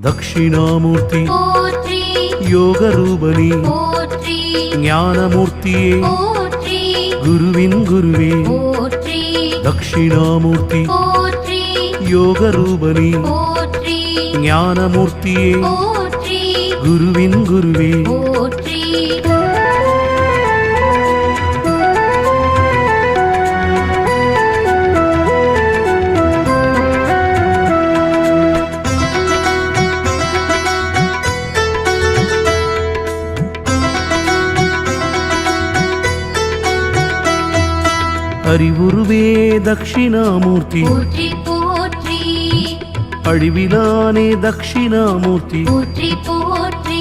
தட்சிணாமூர்த்தி யோக ரூபனி ஞானமூர்த்தியே குருவின் குருவே தட்சிணாமூர்த்தி யோக ரூபனி ஞானமூர்த்தியே குருவின் குருவே அறிவுருவே தட்சிணாமூர்த்தி போற்றி போற்றி. அழிவிலானே தட்சிணாமூர்த்தி போற்றி போற்றி.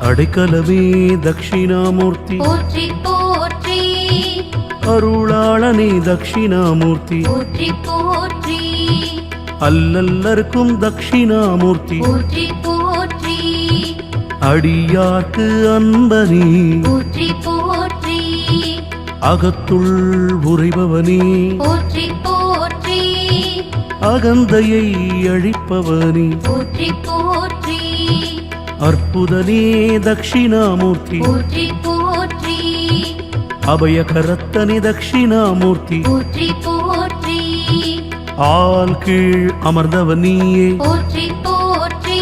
அடைக்கலமே தட்சிணாமூர்த்தி போற்றி போற்றி. அருளாளனே தட்சிணாமூர்த்தி போற்றி போற்றி. அல்லல்லருக்கும் தட்சிணாமூர்த்தி போற்றி போற்றி. அடியார்க்கு அன்பனே. போற்றி போற்றி அகத்துள் உறைபவனே. போற்றி போற்றி. அகந்தையை அழிப்பவனே. போற்றி போற்றி. அற்புதனே தட்சிணாமூர்த்தி போற்றி போற்றி. அபயகரத்தனே தட்சிணாமூர்த்தி போற்றி போற்றி. ஆள் கீழ் அமர்ந்தவனியே. போற்றி போற்றி.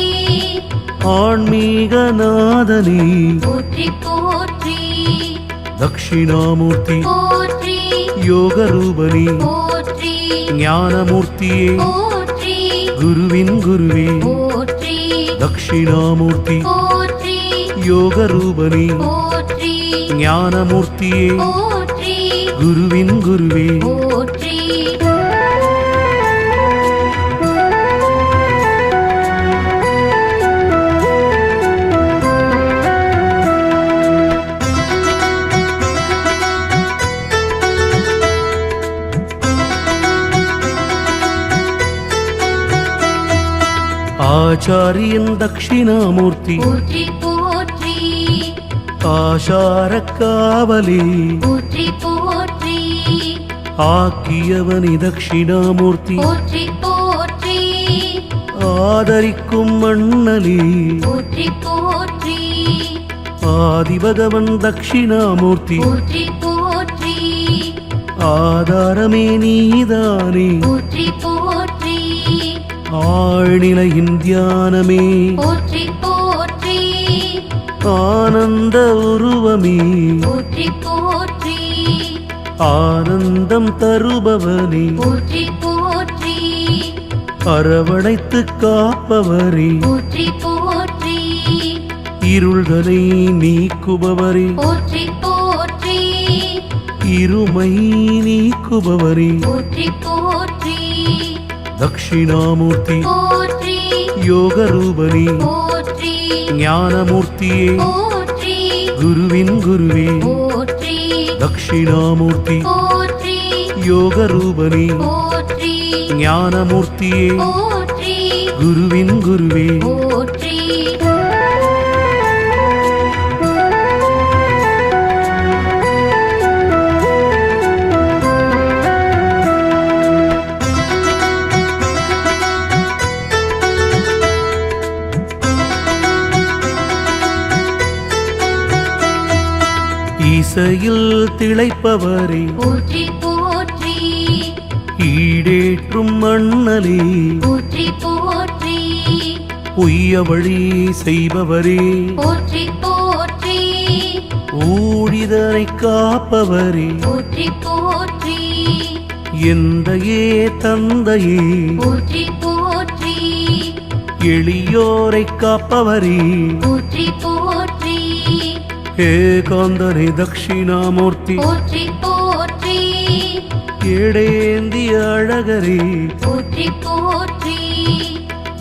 ஆன்மீக நாதனே போற்றி போற்றி தட்சிணாமூர்த்தி போற்றி யோக ரூபனி போற்றி ஞானமூர்த்தியே குருவின் குருவே தட்சிணாமூர்த்தி போற்றி யோக ரூபனி போற்றி ஞானமூர்த்தியே குருவின் குருவே ஆச்சாரியன் தட்சிணாமூர்த்தி போற்றி போற்றி. ஆசார காவலே போற்றி. போற்றி ஆக்கியவனி தட்சிணாமூர்த்தி போற்றி போற்றி. ஆதரிக்கும் மண்ணலே. போற்றி போற்றி. ஆதிபகவன் தட்சிணாமூர்த்தி போற்றி போற்றி. ஆதாரமே நீதானே. ஆழ்நிலையின் தியானமே போற்றி போற்றி. ஆனந்த உருவமே. போற்றி போற்றி. ஆனந்தம் தருபவனே. போற்றி போற்றி. அரவணைத்து காப்பவரே. போற்றி போற்றி. இருள்களை நீக்குபவரே. போற்றி போற்றி. இருமை நீக்குபவரே. போற்றி போற்றி தட்சிணாமூர்த்தி யோகரூபனே ஞானமூர்த்தியே குருவின் குருவே தட்சிணாமூர்த்தி யோகரூபனே ஞானமூர்த்தியே குருவின் குருவே இசையில் திளைப்பவரே. போற்றி போற்றி. ஈடேற்றும் மண்ணலே போற்றி போற்றி. உய்ய வழி செய்பவரே. போற்றி போற்றி. ஊழிதரை காப்பவரே. போற்றி. போற்றி எந்தையே தந்தையே. போற்றி போற்றி. எளியோரை காப்பவரே. ஏகாந்தனை தட்சிணாமூர்த்தி போற்றி போற்றி ஏடேந்திய அழகரி போற்றி போற்றி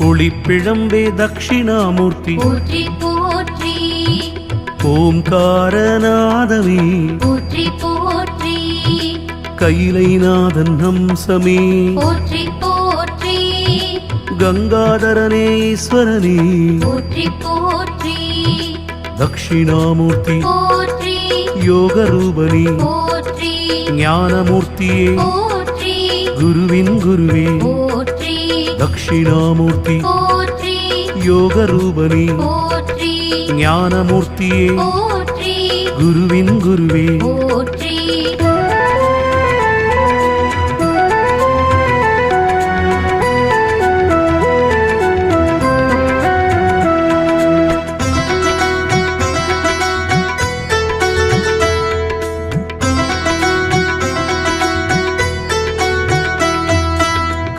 ஒளிப்பிழம்பே தட்சிணாமூர்த்தி போற்றி போற்றி ஓம்காரநாதமே போற்றி போற்றி கைலைநாதன் ஹம்சமே போற்றி போற்றி கங்காதரனே ஈஸ்வரனே போற்றி போற்றி தட்சிணாமூர்த்தி யோகரூபனே ஞானமூர்த்தியே குருவின் குருவே தட்சிணாமூர்த்தி யோகரூபனே ஞானமூர்த்தியே குருவின் குருவே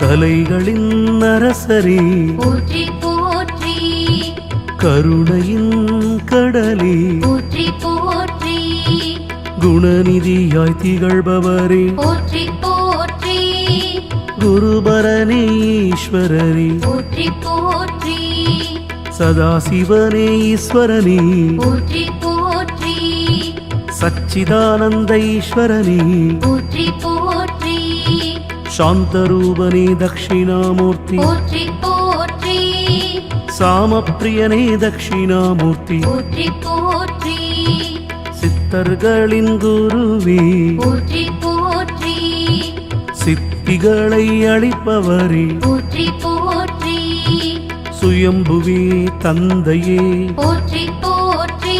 கலைகளின் அரசரே போற்றி போற்றி. கருணையின் கடலே போற்றி போற்றி. குணநிதியாய் திகழ்பவரே போற்றி போற்றி. குருபரனே ஈஸ்வரரே போற்றி போற்றி. சதாசிவனே ஈஸ்வரனே போற்றி போற்றி. சச்சிதானந்த ஈஸ்வரனே போற்றி போற்றி போற்றி போற்றி சாமப்பிரியனே தட்சிணாமூர்த்தி போற்றி போற்றி சித்தர்களின் குருவே போற்றி போற்றி சித்திகளை அளிப்பவரே। போற்றி போற்றி சுயம்புவே தந்தையே। போற்றி போற்றி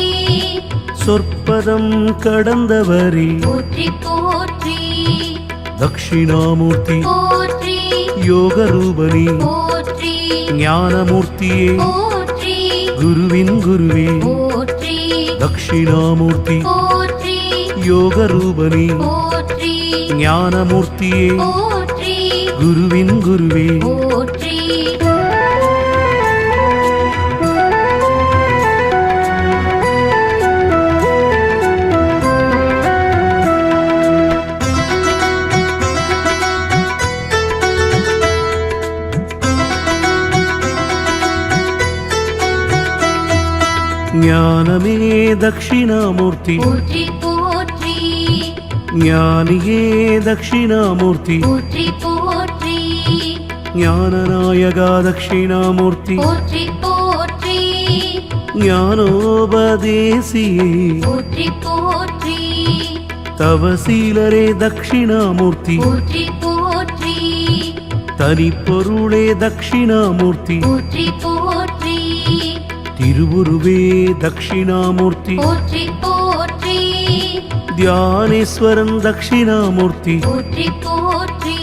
சொற்பதம் கடந்தவரே। போற்றி போற்றி தட்சிணாமூர்த்தி போற்றி யோக ரூபனே போற்றி ஞானமூர்த்தியே குருவின் குருவே தட்சிணாமூர்த்தி போற்றி யோக ரூபனே போற்றி ஞானமூர்த்தியே குருவின் குருவே ஞானமே தட்சிணாமூர்த்தி போற்றி போற்றி. ஞானியே தட்சிணாமூர்த்தி போற்றி போற்றி. ஞானநாயகா தட்சிணாமூர்த்தி போற்றி போற்றி. ஞானோபதேசியே. போற்றி போற்றி. தவசீலரே தட்சிணாமூர்த்தி போற்றி போற்றி. தனிப்பொருளே தட்சிணாமூர்த்தி போற்றி போற்றி. திருவுருவே தட்சிணாமூர்த்தி போற்றி போற்றி. தியானேஸ்வரன் தட்சிணாமூர்த்தி போற்றி போற்றி.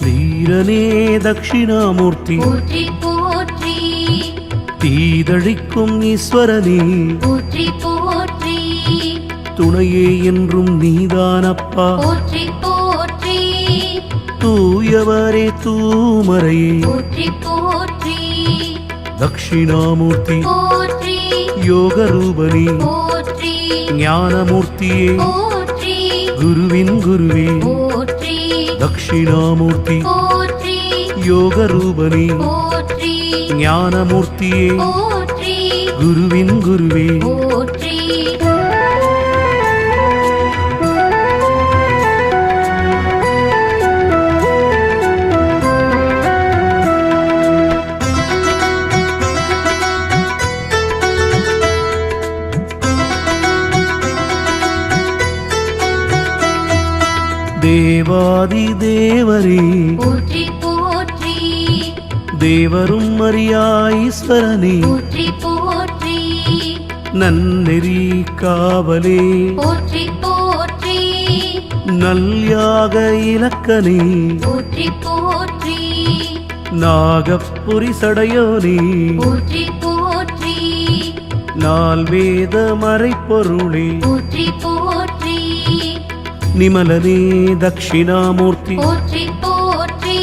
தீரனே தட்சிணாமூர்த்தி போற்றி போற்றி. தீதழிக்கும் ஈஸ்வரனே. போற்றி போற்றி. துணையே என்றும் நீதானப்பா. போற்றி போற்றி. தூயவரே தூமரையே. போற்றி போற்றி தட்சிணாமூர்த்தி போற்றி யோக ரூபனே போற்றி ஞானமூர்த்தியே குருவின் குருவே தட்சிணாமூர்த்தி போற்றி யோக ரூபனே போற்றி ஞானமூர்த்தியே குருவின் குருவே தேவாதி தேவரே. போற்றி போற்றி. தேவரும் அறியா ஈஸ்வரனே. போற்றி போற்றி. நன்னெறி காவலே. போற்றி போற்றி. நல்யாக இலக்கனே போற்றி போற்றி. நாகப்புரி சடையோனே. போற்றி போற்றி. நால் வேத மறைப்பொருளே. போற்றி போற்றி. நிமலனே தட்சிணாமூர்த்தி போற்றி போற்றி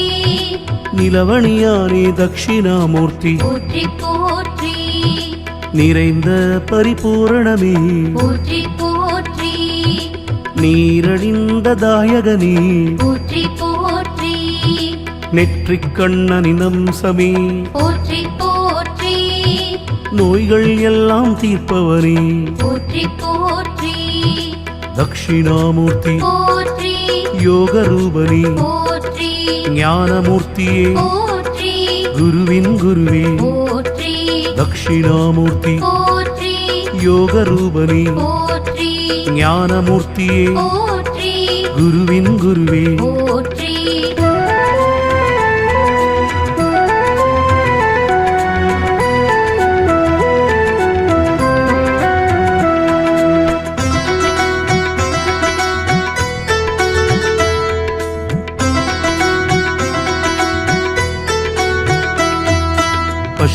நிலவணியானே தட்சிணாமூர்த்தி போற்றி போற்றி நிறைந்த பரிபூரணமே. போற்றி போற்றி நீரடிந்த தாயகனே. போற்றி போற்றி நெற்றிக் கண்ணனினம் சமே. போற்றி போற்றி நோய்கள் எல்லாம் தீர்ப்பவனே. போற்றி போற்றி தட்சிணாமூர்த்தி போற்றி யோக ரூபனே போற்றி ஞானமூர்த்தியே குருவின் குருவே தட்சிணாமூர்த்தி போற்றி யோக ரூபனே போற்றி ஞானமூர்த்தியே குருவின் குருவே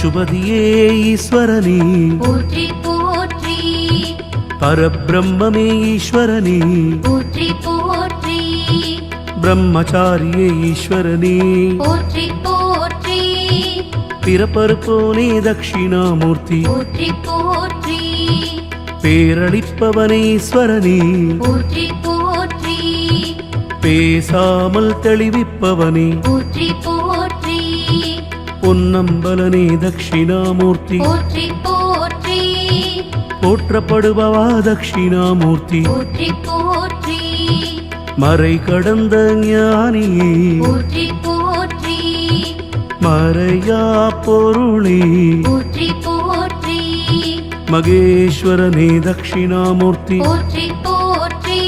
பசுபதியே ஈஸ்வரனே. போற்றி போற்றி. பரபிரம்மே ஈஸ்வரனே. போற்றி போற்றி. பிரம்மச்சாரியே ஈஸ்வரனே. போற்றி போற்றி. பிறப்பருப்போனே தட்சிணாமூர்த்தி போற்றி போற்றி. பேரளிப்பவனே ஈஸ்வரனே. போற்றி போற்றி. பேசாமல் தெளிவிப்பவனே. பொன்னம்பலனே தட்சிணாமூர்த்தி போற்றி போற்றி போற்றப்படுபவா தட்சிணாமூர்த்தி போற்றி போற்றி மறை கடந்த ஞானியே போற்றி போற்றி மறையா பொருளே போற்றி போற்றி மகேஸ்வரனே தட்சிணாமூர்த்தி போற்றி போற்றி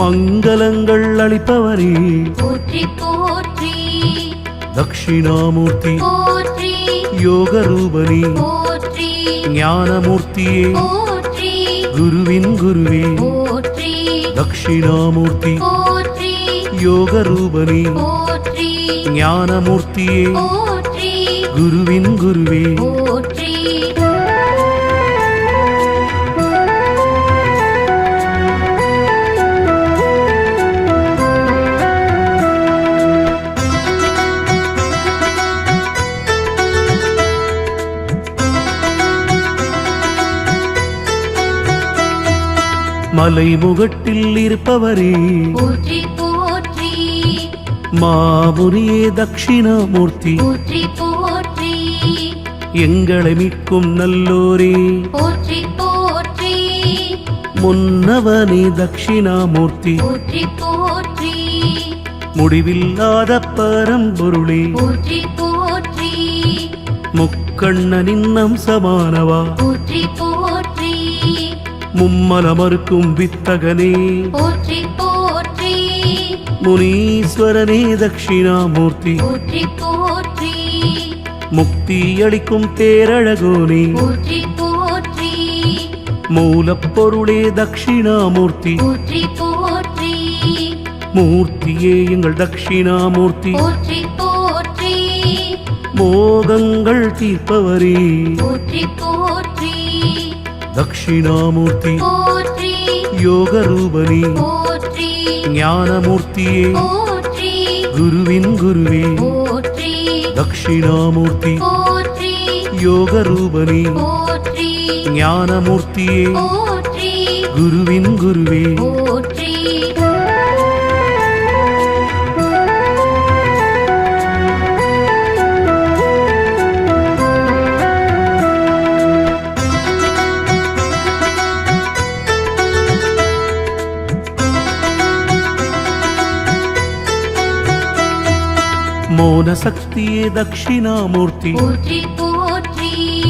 மங்களங்கள் அளிப்பவரே போற்றி போற்றி தட்சிணாமூர்த்தி போற்றி யோக ரூபனே போற்றி ஞானமூர்த்தியே குருவின் குருவே தட்சிணாமூர்த்தி போற்றி யோக ரூபனே போற்றி ஞானமூர்த்தியே குருவின் குருவே மலைமுகட்டில் இருப்பவரே. போற்றி போற்றி. மாமுனியே தட்சிணாமூர்த்தி போற்றி போற்றி. எங்களை மீட்கும் நல்லோரே. போற்றி போற்றி. முன்னவனே தட்சிணாமூர்த்தி போற்றி போற்றி. முடிவில்லாத பரம்பொருளே. போற்றி போற்றி. முக்கண்ணனின் போற்றி போற்றி மும்மலமறுக்கும் வித்தகனே. போற்றி போற்றி. முனீஸ்வரனே தட்சிணாமூர்த்தி போற்றி போற்றி. முக்தி அளிக்கும் பேரழகோனே போற்றி போற்றி. மூலப்பொருளே தட்சிணாமூர்த்தி போற்றி போற்றி. மூர்த்தியே எங்கள் தட்சிணாமூர்த்தி போற்றி போற்றி. மோகங்கள் தீர்ப்பவரே. போற்றி போற்றி. தட்சிணாமூர்த்தி போற்றி யோக ரூபனே போற்றி ஞானமூர்த்தியே குருவின் குருவே தட்சிணாமூர்த்தி போற்றி யோக ரூபனே போற்றி ஞானமூர்த்தியே குருவின் குருவே மௌன சக்தியே தட்சிணாமூர்த்தி. போற்றி போற்றி.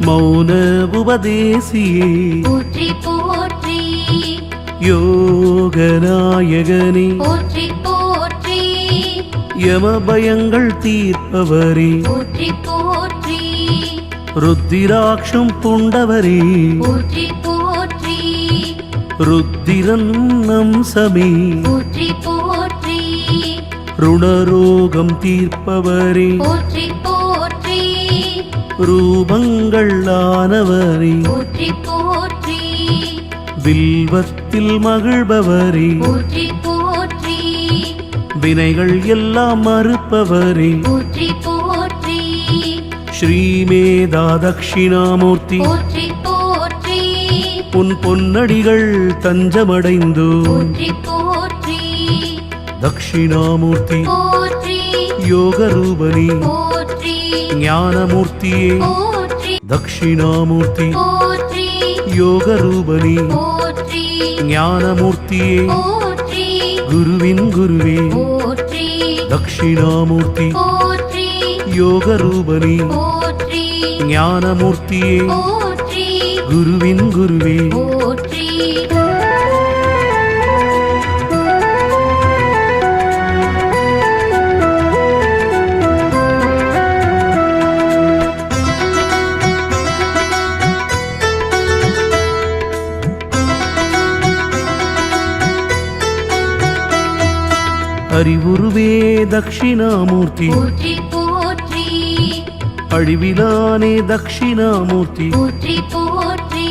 மௌன உபதேசியே. போற்றி போற்றி. யோகநாயகனே. போற்றி போற்றி. யம பயங்கள் தீர்ப்பவரே. போற்றி போற்றி. ருத்திராட்சம் பூண்டவரே. போற்றி போற்றி. ருத்திரன் போற்றி போற்றி ருணரோகம் தீர்ப்பவரே. போற்றி போற்றி. ரூபங்கள் ஆனவரே. போற்றி போற்றி. வில்வத்தில் மகிழ்பவரே. போற்றி போற்றி. வினைகள் எல்லாம் மறுப்பவரே. போற்றி போற்றி. ஸ்ரீமேதா தட்சிணாமூர்த்தி போற்றி போற்றி. உன் பொன்னடிகள் தஞ்சமடைந்தோ. போற்றி தட்சிணாமூர்த்தி போற்றி யோக ரூபனே போற்றி ஞானமூர்த்தியே தட்சிணாமூர்த்தி போற்றி யோக ரூபனே போற்றி ஞானமூர்த்தியே குருவின் குருவே தட்சிணாமூர்த்தி போற்றி யோக ரூபனே போற்றி ஞானமூர்த்தியே குருவின் குருவே அறிவுருவே தட்சிணாமூர்த்தி போற்றி போற்றி. அழிவிலானே தட்சிணாமூர்த்தி போற்றி போற்றி.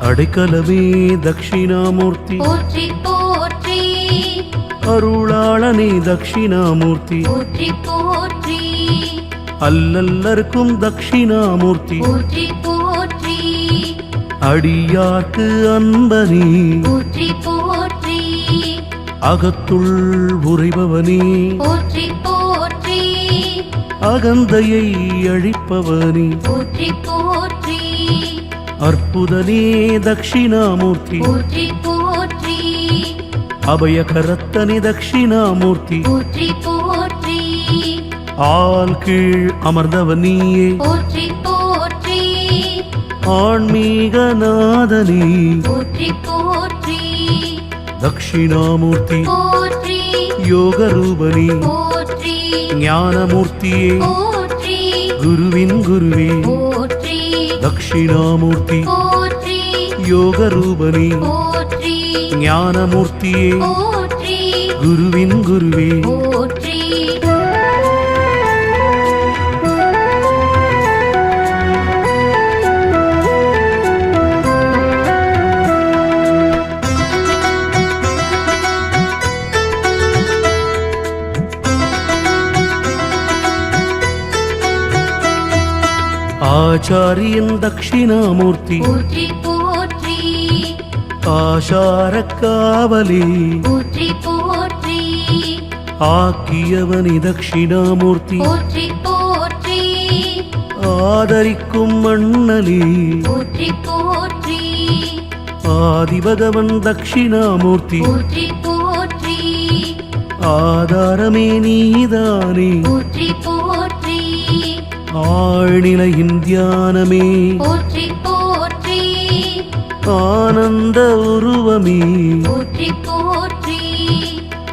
அடைக்கலமே தட்சிணாமூர்த்தி போற்றி போற்றி. அருளாளனே தட்சிணாமூர்த்தி போற்றி போற்றி. அல்லல்லருக்கும் தட்சிணாமூர்த்தி போற்றி போற்றி. அடியார்க்கு அன்பனே. போற்றி போற்றி அகத்துள் உறைபவனே. போற்றி போற்றி. அகந்தையை அழிப்பவனே. போற்றி போற்றி. அற்புதனே தட்சிணாமூர்த்தி போற்றி போற்றி. அபயகரத்தனே தட்சிணாமூர்த்தி போற்றி போற்றி. ஆள் கீழ் அமர்ந்தவனியே போற்றி போற்றி. ஆன்மீக நாதனே. போற்றி போற்றி தட்சிணாமூர்த்தி போற்றி யோக ரூபனே போற்றி ஞானமூர்த்தியே குருவின் குருவே தட்சிணாமூர்த்தி போற்றி யோக ரூபனே போற்றி ஞானமூர்த்தியே குருவின் குருவே ஆச்சாரியன் தட்சிணாமூர்த்தி போற்றி போற்றி. ஆசார காவலே போற்றி. போற்றி ஆக்கியவனி தட்சிணாமூர்த்தி போற்றி போற்றி. ஆதரிக்கும் மண்ணலே. போற்றி போற்றி. ஆதிபகவன் தட்சிணாமூர்த்தி போற்றி போற்றி. ஆதாரமே நீதானே. ஆழ்நிலையின் தியானமே. போற்றி போற்றி ஆனந்த உருவமே. போற்றி போற்றி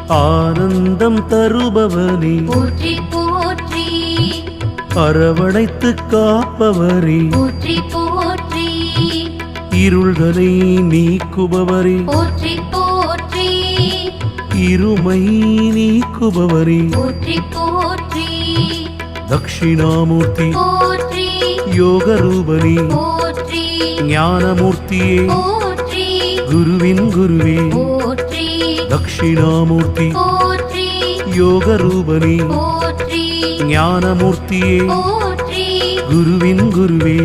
ஆனந்தம் தருபவனே. போற்றி போற்றி அரவணைத்து காப்பவரே. போற்றி போற்றி இருள்களை நீக்குபவரே. போற்றி போற்றி இருமை நீக்குபவரே. போற்றி தட்சிணாமூர்த்தி போற்றி யோக ரூபனே போற்றி ஞானமூர்த்தியே குருவின் குருவே தட்சிணாமூர்த்தி போற்றி யோக ரூபனே போற்றி ஞானமூர்த்தியே குருவின் குருவே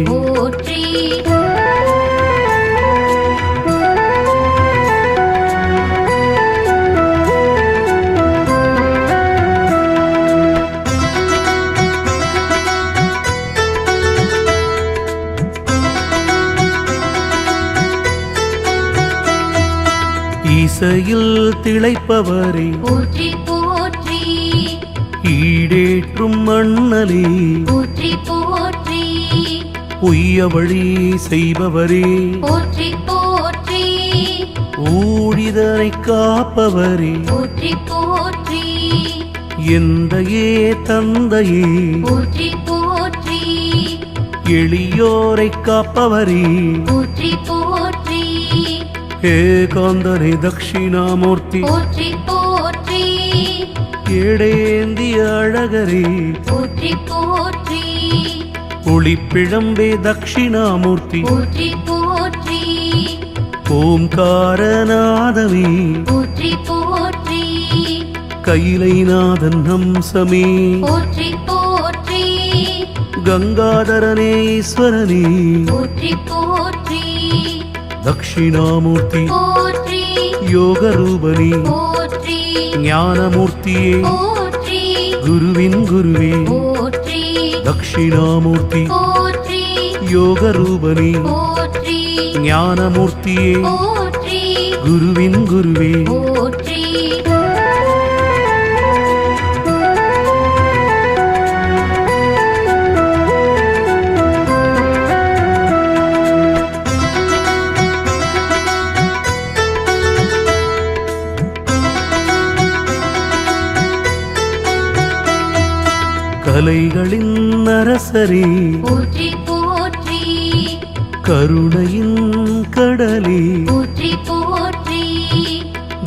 திளைப்பவரே. போற்றி போற்றி. ஈடேற்றும் மண்ணலே போற்றி போற்றி. பொய்ய வழி செய்பவரே. போற்றி போற்றி. ஊழிதனை காப்பவரே. போற்றி. போற்றி எந்தையே தந்தையே. போற்றி போற்றி. எளியோரை காப்பவரே. ஏகாந்தனே தட்சிணாமூர்த்தி போற்றி போற்றி ஏடேந்திய அழகரே போற்றி போற்றி ஒளிப்பிழம்பே தட்சிணாமூர்த்தி போற்றி போற்றி ஓம்காரநாதமே போற்றி போற்றி கைலைநாதன் ஹம்சமே போற்றி போற்றி கங்காதரனே ஈஸ்வரனே போற்றி போற்றி தட்சிணாமூர்த்தி போற்றி யோக ரூபனே போற்றி ஞானமூர்த்தியே குருவின் குருவே தட்சிணாமூர்த்தி போற்றி யோக ரூபனே போற்றி ஞானமூர்த்தியே குருவின் குருவே கலைகளின் அரசரே போற்றி போற்றி கருணையின் கடலே போற்றி போற்றி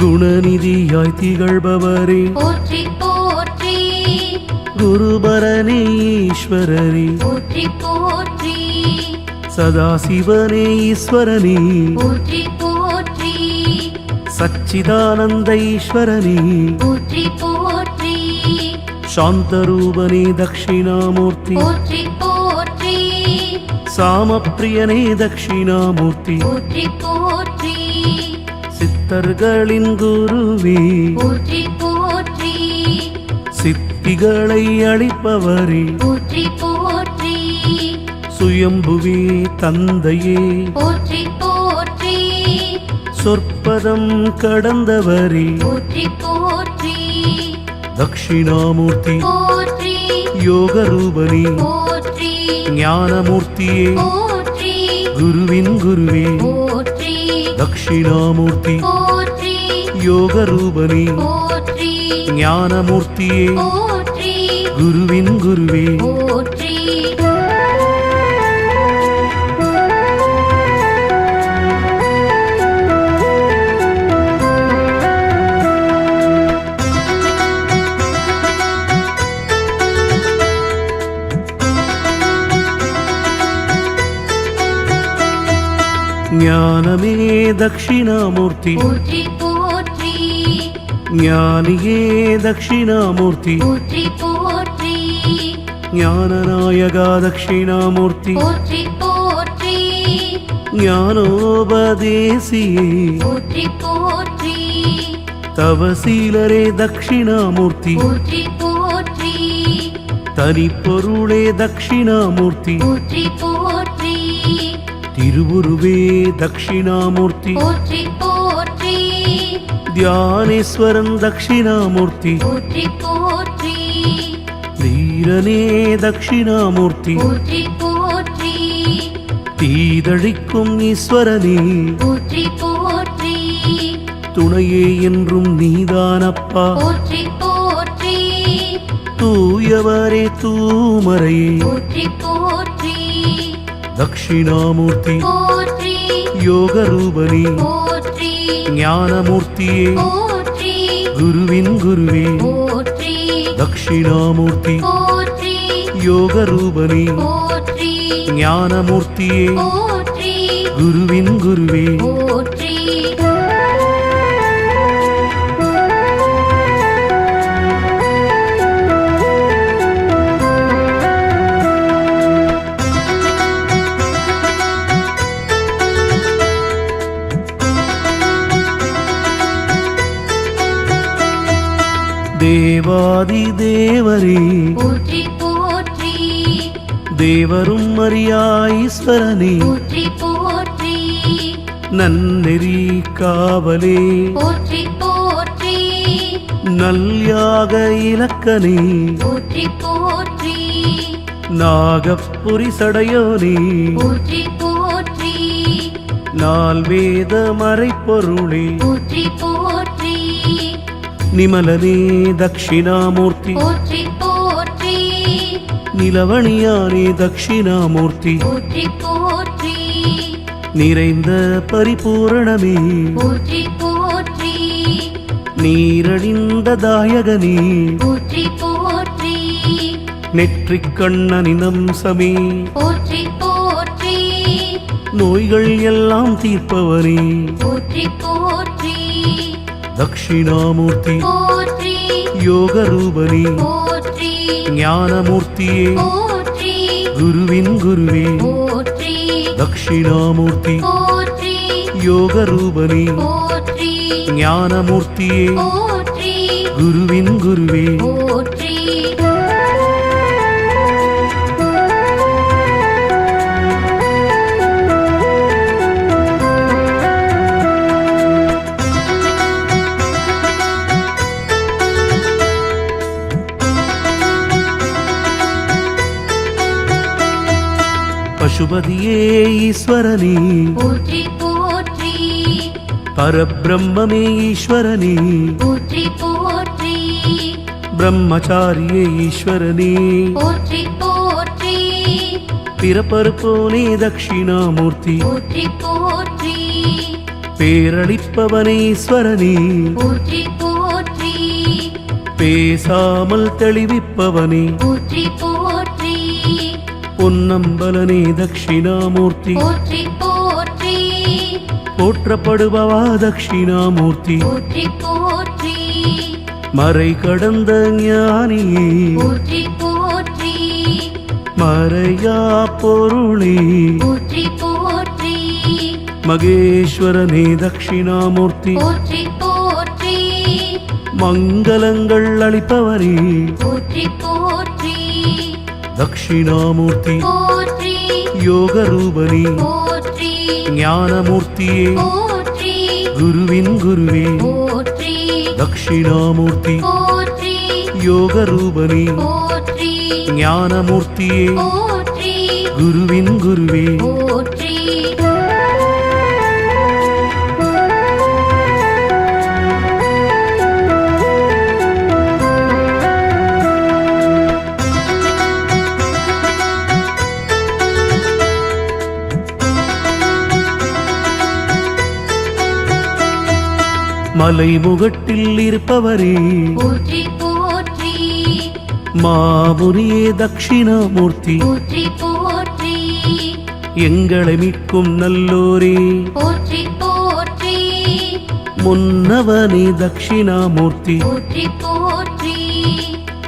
குணநிதியாய் திகழ்பவரே போற்றி போற்றி குருபரனே போற்றி போற்றி சதாசிவனே ஈஸ்வரனே போற்றி போற்றி சச்சிதானந்த ஈஸ்வரனே. போற்றி போற்றி போற்றி போற்றி. சாமப்பிரியனே தட்சிணாமூர்த்தி போற்றி போற்றி. சித்தர்களின் குருவே. போற்றி போற்றி. சித்திகளை அளிப்பவரே. போற்றி போற்றி. சுயம்புவே தந்தையே. போற்றி போற்றி. சொற்பதம் கடந்தவரே. போற்றி போற்றி. தட்சிணாமூர்த்தி யோகரூபனே ஞானமூர்த்தியே குருவின் குருவே தட்சிணாமூர்த்தி யோகரூபனே ஞானமூர்த்தியே குருவின் குருவே ஞானமே தட்சிணாமூர்த்தி போற்றி போற்றி. ஞானியே தட்சிணாமூர்த்தி போற்றி போற்றி. ஞானநாயகா தட்சிணாமூர்த்தி போற்றி போற்றி. ஞானோபதேசியே. போற்றி போற்றி. தவசீலரே தட்சிணாமூர்த்தி போற்றி போற்றி. தனிப்பொருளே தட்சிணாமூர்த்தி போற்றி போற்றி. திருவுருவே தட்சிணாமூர்த்தி போற்றி போற்றி. தியானேஸ்வரன் தட்சிணாமூர்த்தி போற்றி போற்றி. தீரனே தட்சிணாமூர்த்தி போற்றி போற்றி. தீதழிக்கும் ஈஸ்வரனே. போற்றி போற்றி. துணையே என்றும் நீதானப்பா. போற்றி போற்றி. தூயவரே தூமரையே. போற்றி போற்றி தட்சிணாமூர்த்தி யோகரூபனே போற்றி ஞானமூர்த்தியே குருவின் குருவே தட்சிணாமூர்த்தி யோகரூபனே போற்றி ஞானமூர்த்தியே குருவின் குருவே தேவாதி தேவரே. போற்றி போற்றி. தேவரும் அறியா ஈஸ்வரனே. போற்றி போற்றி. நன்னெறி காவலே. போற்றி போற்றி. நல்யாக இலக்கனே. போற்றி போற்றி. நாகப்புரி சடையோனே. போற்றி போற்றி. நால் வேத மறைப்பொருளே. போற்றி போற்றி. நிமலனே தட்சிணாமூர்த்தி போற்றி போற்றி. நிலவணியானே தட்சிணாமூர்த்தி போற்றி போற்றி. நிறைந்த பரிபூரணமே. போற்றி போற்றி. நீரடிந்த தாயகனே. போற்றி போற்றி. நெற்றிக் கண்ணனின் அம்சமே போற்றி போற்றி. நோய்கள் எல்லாம் தீர்ப்பவனே. போற்றி போற்றி தட்சிணாமூர்த்தி யோகரூபனே போற்றி ஞானமூர்த்தியே குருவின் குருவே தட்சிணாமூர்த்தி யோகரூபனே போற்றி ஞானமூர்த்தியே குருவின் குருவே போற்றி பசுபதியே ஈஸ்வரனே. போற்றி போற்றி. பரபிரம்மே ஈஸ்வரனே. போற்றி போற்றி. பிரம்மச்சாரியே ஈஸ்வரனே. போற்றி போற்றி. பிறப்பருப்போனே தட்சிணாமூர்த்தி. போற்றி போற்றி. பேரளிப்பவனே ஈஸ்வரனே. போற்றி போற்றி. பேசாமல் தெளிவிப்ப நிற்பவனே போற்றி போற்றி பொன்னம்பலனே தட்சிணாமூர்த்தி போற்றி போற்றி. போற்றப்படுபவா தட்சிணாமூர்த்தி போற்றி போற்றி. மறை கடந்த ஞானியே. போற்றி போற்றி. மறையா பொருளே. போற்றி போற்றி. மகேஸ்வரனே தட்சிணாமூர்த்தி போற்றி போற்றி. மங்களங்கள் அளிப்பவரே. போற்றி போற்றி. தட்சிணாமூர்த்தி யோக ரூபனே ஞானமூர்த்தியே குருவின் குருவே தட்சிணாமூர்த்தி யோக ரூபனே ஞானமூர்த்தியே குருவின் குருவே மலைமுகட்டில் இருப்பவரே. போற்றி. போற்றி மாமுனியே தட்சிணாமூர்த்தி போற்றி போற்றி. எங்களை மீட்கும் நல்லோரே. போற்றி போற்றி. முன்னவனே தட்சிணாமூர்த்தி போற்றி போற்றி.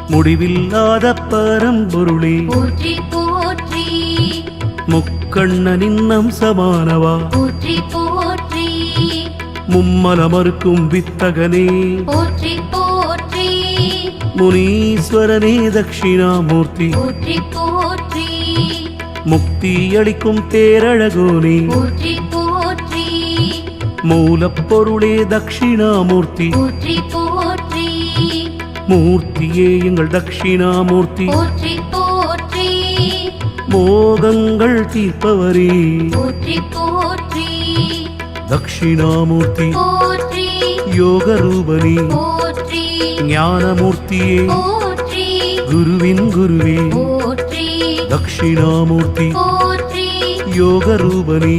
முடிவில்லாத பரம்பொருளே. போற்றி போற்றி. முக்கண்ணனின் போற்றி போற்றி மும்மலமறுக்கும் வித்தகனே. போற்றி போற்றி. முனீஸ்வரனே தட்சிணாமூர்த்தி போற்றி போற்றி. முக்தி அளிக்கும் பேரழகோனே போற்றி போற்றி. மூலப்பொருளே தட்சிணாமூர்த்தி போற்றி போற்றி. மூர்த்தியே எங்கள் தட்சிணாமூர்த்தி போற்றி போற்றி. மோகங்கள் தீர்ப்பவரே. போற்றி போற்றி. தட்சிணாமூர்த்தி யோக ரூபனே ஞானமூர்த்தியே குருவின் குருவே தட்சிணாமூர்த்தி யோக ரூபனே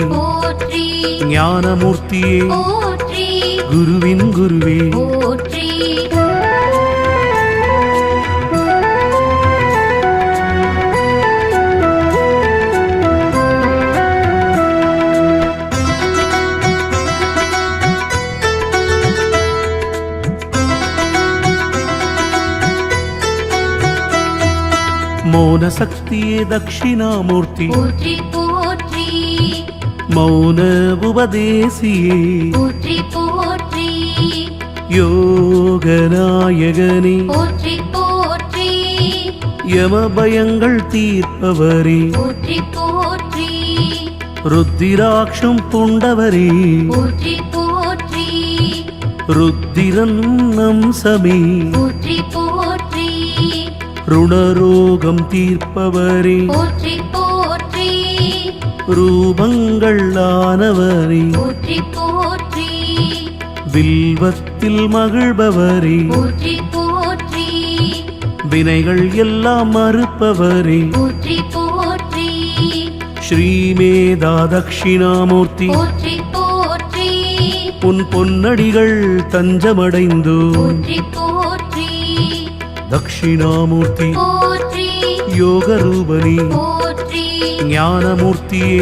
ஞானமூர்த்தியே குருவின் குருவே மௌன சக்தியே தட்சிணாமூர்த்தி. போற்றி போற்றி. மௌன உபதேசியே. போற்றி போற்றி. யோகநாயகனே. போற்றி போற்றி. யம பயங்கள் தீர்ப்பவரே. போற்றி போற்றி. ருத்திராட்சம் புண்டவரே. போற்றி போற்றி. ருத்திரன் போற்றி போற்றி ருணரோகம் தீர்ப்பவரே. போற்றி போற்றி. ரூபங்கள் ஆனவரே. போற்றி போற்றி. வில்வத்தில் மகிழ்பவரே. போற்றி போற்றி. வினைகள் எல்லாம் மறுப்பவரே போற்றி போற்றி. ஸ்ரீமேதா தட்சிணாமூர்த்தி போற்றி போற்றி. உன் பொன்னடிகள் தஞ்சமடைந்தோ போற்றி தட்சிணாமூர்த்தி போற்றி யோக ரூபனே போற்றி ஞானமூர்த்தியே